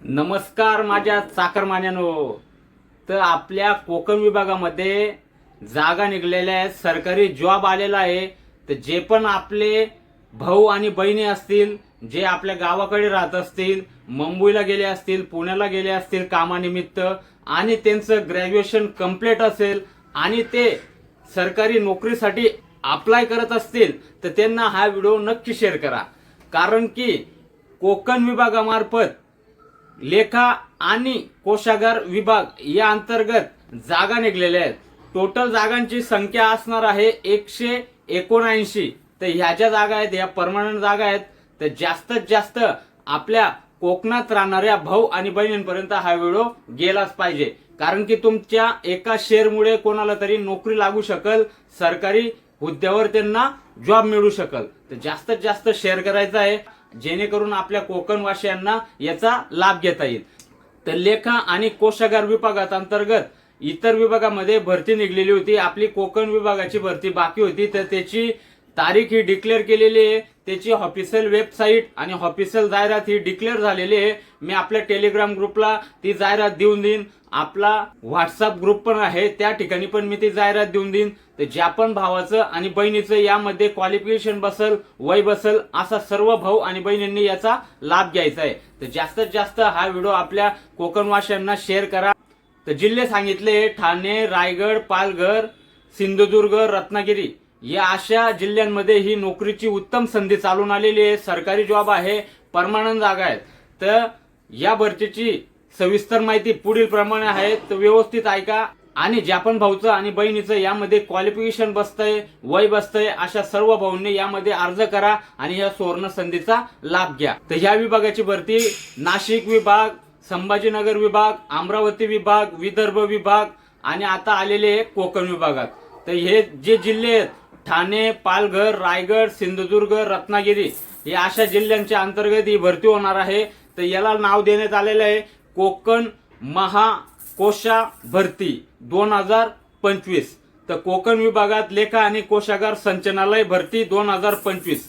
नमस्कार माझ्या चाकरमान्यानो तर आपल्या कोकण विभागामध्ये जागा निघलेल्या आहेत सरकारी जॉब आलेला आहे. तर जे पण आपले भाऊ आणि बहिणी असतील जे आपल्या गावाकडे राहत असतील मुंबईला गेले असतील पुण्याला गेले असतील कामानिमित्त आणि त्यांचं ग्रॅज्युएशन कंप्लीट असेल आणि ते सरकारी नोकरीसाठी अप्लाय करत असतील तर त्यांना हा व्हिडिओ नक्की शेअर करा. कारण की कोकण विभागामार्फत लेखा आणि कोशागार विभाग या अंतर्गत जागा निघलेल्या आहेत. टोटल जागांची संख्या असणार आहे एकशे एकोणऐंशी. तर ह्या ज्या जागा आहेत या परमनंट जागा आहेत तर जास्तीत जास्त आपल्या कोकणात राहणाऱ्या भाऊ आणि बहिणींपर्यंत हा व्हिडिओ गेलाच पाहिजे. कारण की तुमच्या एका शेअरमुळे कोणाला तरी नोकरी लागू शकल सरकारी हुद्द्यावर त्यांना जॉब मिळू शकल. तर जास्तीत जास्त शेअर करायचा आहे. जेणेकरून आपल्या कोकणवासियांना याचा लाभ घेता येईल. तर लेखा आणि कोशागार विभागात अंतर्गत इतर विभागामध्ये भरती निघलेली होती. आपली कोकण विभागाची भरती बाकी होती. तर त्याची तारीख ही डिक्लेअर केलेली आहे. त्याची ऑफिशियल वेबसाईट आणि ऑफिशियल जाहिरात ही डिक्लेअर झालेली आहे. मी आपल्या टेलिग्राम ग्रुपला ती जाहिरात देऊन देईन. आपला व्हॉट्सअप ग्रुप पण आहे. त्या ठिकाणी पण मी ती जाहिरात देऊन देईन. तर ज्या पण भावाचं आणि बहिणीचं यामध्ये क्वालिफिकेशन बसल वय बसल असा सर्व भाऊ आणि बहिणींनी याचा लाभ घ्यायचा आहे. तर जास्तीत जास्त हा व्हिडिओ आपल्या कोकणवाशांना शेअर करा. तर जिल्हे सांगितले ठाणे रायगड पालघर सिंधुदुर्ग रत्नागिरी या अशा जिल्ह्यांमध्ये ही नोकरीची उत्तम संधी चालून आलेली आहे. सरकारी जॉब आहे परमानंट जागा आहेत. तर या भरतीची सविस्तर माहिती पुढील प्रमाणे आहे. तर व्यवस्थित ऐका. आणि ज्या भाऊचं आणि बहिणीचं यामध्ये क्वालिफिकेशन बसतंय वय बसतंय अशा सर्व भाऊंनी यामध्ये अर्ज करा आणि या सुवर्ण संधीचा लाभ घ्या. तर ह्या विभागाची भरती नाशिक विभाग संभाजीनगर विभाग अमरावती विभाग विदर्भ विभाग आणि आता आलेले आहे कोकण विभागात. तर हे जे जिल्हे आहेत ठाणे पालघर रायगड सिंधुदुर्ग रत्नागिरी या अशा जिल्ह्यांच्या अंतर्गत ही भरती होणार आहे. तर याला नाव देण्यात आलेलं आहे कोकण महा कोशा भरती दोन हजार पंचवीस. तर कोकण विभागात लेखा आणि कोशागार संचनालय भरती दोन हजार पंचवीस.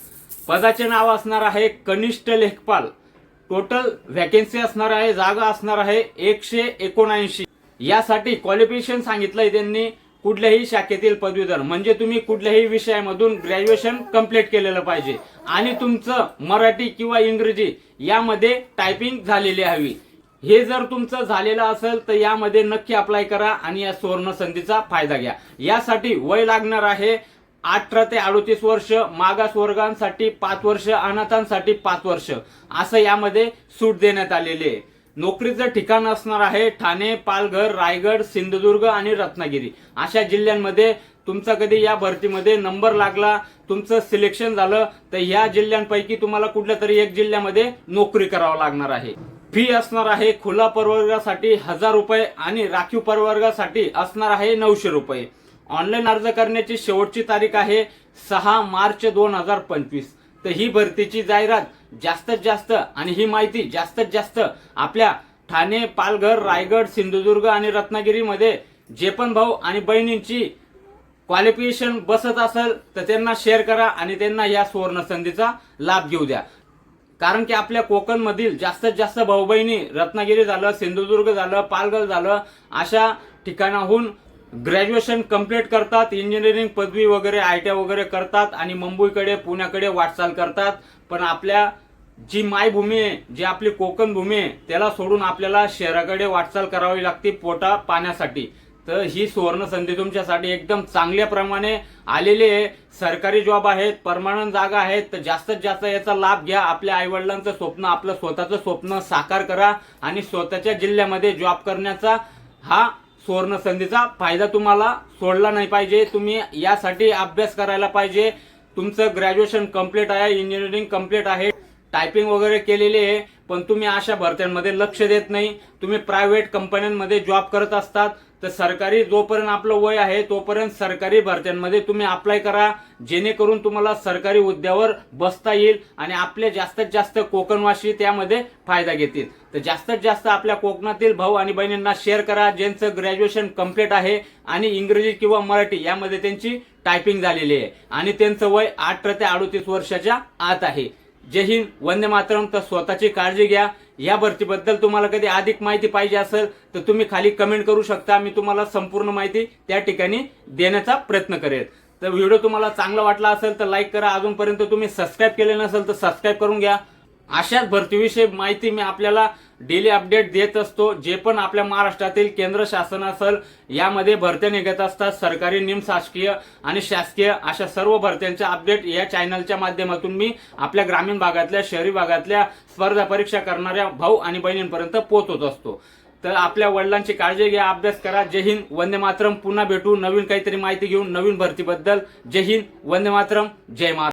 पदाचे नाव असणार आहे कनिष्ठ लेखपाल. टोटल व्हॅकेन्सी असणार आहे जागा असणार आहे एकशे एकोणऐंशी. यासाठी क्वालिफिकेशन सांगितलंय त्यांनी कुठल्याही शाखेतील पदवीधर. म्हणजे तुम्ही कुठल्याही विषयामधून ग्रॅज्युएशन कंप्लीट केलेलं पाहिजे. आणि तुमचं मराठी किंवा इंग्रजी यामध्ये टायपिंग झालेली हवी. हे जर तुमचं झालेलं असेल तर यामध्ये नक्की अप्लाय करा आणि या सुवर्ण संधीचा फायदा घ्या. यासाठी वय लागणार आहे अठरा ते अडोतीस वर्ष मागास वर्गांसाठी पाच वर्ष अनाथांसाठी पाच वर्ष. असं यामध्ये सूट देण्यात आलेली आहे. नोकरीचं ठिकाण असणार आहे ठाणे पालघर रायगड सिंधुदुर्ग आणि रत्नागिरी. अशा जिल्ह्यांमध्ये तुमचा कधी या भरतीमध्ये नंबर लागला तुमचं सिलेक्शन झालं तर ह्या जिल्ह्यांपैकी तुम्हाला कुठल्या तरी एक जिल्ह्यामध्ये नोकरी करावं लागणार आहे. फी असणार आहे खुला प्रवर्गासाठी हजार रुपये आणि राखीव प्रवर्गासाठी असणार आहे नऊशे रुपये. ऑनलाईन अर्ज करण्याची शेवटची तारीख आहे सहा मार्च दोन हजार पंचवीस. तर ही भरतीची जाहिरात जास्तीत जास्त आणि ही माहिती जास्तीत जास्त आपल्या ठाणे पालघर रायगड सिंधुदुर्ग आणि रत्नागिरीमध्ये जे पण भाऊ आणि बहिणींची क्वालिफिकेशन बसत असेल तर त्यांना शेअर करा आणि त्यांना या सुवर्ण संधीचा लाभ घेऊ द्या. कारण की आपल्या कोकणमधील जास्तीत जास्त भाऊ बहिणी रत्नागिरी झालं सिंधुदुर्ग झालं पालघर झालं अशा ठिकाणाहून ग्रॅज्युएशन कंप्लीट करतात इंजिनिअरिंग पदवी वगैरे आय टी वगैरे करतात आणि मुंबईकडे पुण्याकडे वाटचाल करतात. पण आपल्या जी मायभूमी आहे जी आपली कोकण भूमी आहे त्याला सोडून आपल्याला शहराकडे वाटचाल करावी लागते पोटा पाण्यासाठी. तर ही सुवर्ण संधी तुमच्यासाठी एकदम चांगल्या प्रमाणे आलेली आहे. सरकारी जॉब आहेत परमानंट जागा आहेत. तर जास्तीत जास्त याचा लाभ घ्या. आपल्या आईवडिलांचं स्वप्न आपलं स्वतःचं स्वप्न साकार करा आणि स्वतःच्या जिल्ह्यामध्ये जॉब करण्याचा हा सुवर्ण संधीचा फायदा तुम्हाला सोडला नाही पाहिजे. तुम्ही यासाठी अभ्यास करायला पाहिजे. तुमचं ग्रॅज्युएशन कंप्लीट आहे इंजिनिअरिंग कंप्लीट आहे. टायपिंग वगैरे केलेली आहे पण तुम्ही अशा भरत्यांमध्ये लक्ष देत नाही. तुम्ही प्रायव्हेट कंपन्यांमध्ये जॉब करत असतात. तर सरकारी जोपर्यंत आपलं वय आहे तोपर्यंत सरकारी भरत्यांमध्ये तुम्ही अप्लाय करा. जेणेकरून तुम्हाला सरकारी हुद्द्यावर बसता येईल आणि आपले जास्तीत जास्त कोकणवासी त्यामध्ये फायदा घेतील. तर जास्तीत जास्त आपल्या कोकणातील भाऊ आणि बहिणींना शेअर करा. ज्यांचं ग्रॅज्युएशन कंप्लीट आहे आणि इंग्रजी किंवा मराठी यामध्ये त्यांची टायपिंग झालेली आहे. आणि त्यांचं वय अठरा ते अडोतीस वर्षाच्या आत आहे. जय हिंद वंदे मातरम. तर स्वतःची काळजी घ्या. या भरतीबद्दल तुम्हाला कधी अधिक माहिती पाहिजे असेल तर तुम्ही खाली कमेंट करू शकता. मी तुम्हाला संपूर्ण माहिती त्या ठिकाणी देण्याचा प्रयत्न करेल. तर व्हिडिओ तुम्हाला चांगला वाटला असेल तर लाईक करा. अजूनपर्यंत तुम्ही सबस्क्राईब केले नसेल तर सबस्क्राईब करून घ्या. अशाच भरतीविषयी माहिती मी आपल्याला डेली अपडेट देत असतो. जे पण आपल्या महाराष्ट्रातील केंद्र शासन असेल यामध्ये भरत्या निघत असतात. सरकारी निमशासकीय आणि शासकीय अशा सर्व भरत्यांचे अपडेट या चॅनलच्या माध्यमातून मी आपल्या ग्रामीण भागातल्या शहरी भागातल्या स्पर्धा परीक्षा करणाऱ्या भाऊ आणि बहिणींपर्यंत पोहोचत असतो. तर आपल्या वडिलांची काळजी घ्या अभ्यास करा. जय हिंद वंदे मातरम. पुन्हा भेटू. नवीन काहीतरी माहिती घेऊन नवीन भरतीबद्दल. जय हिंद वंदे मातरम. जय महाराष्ट्र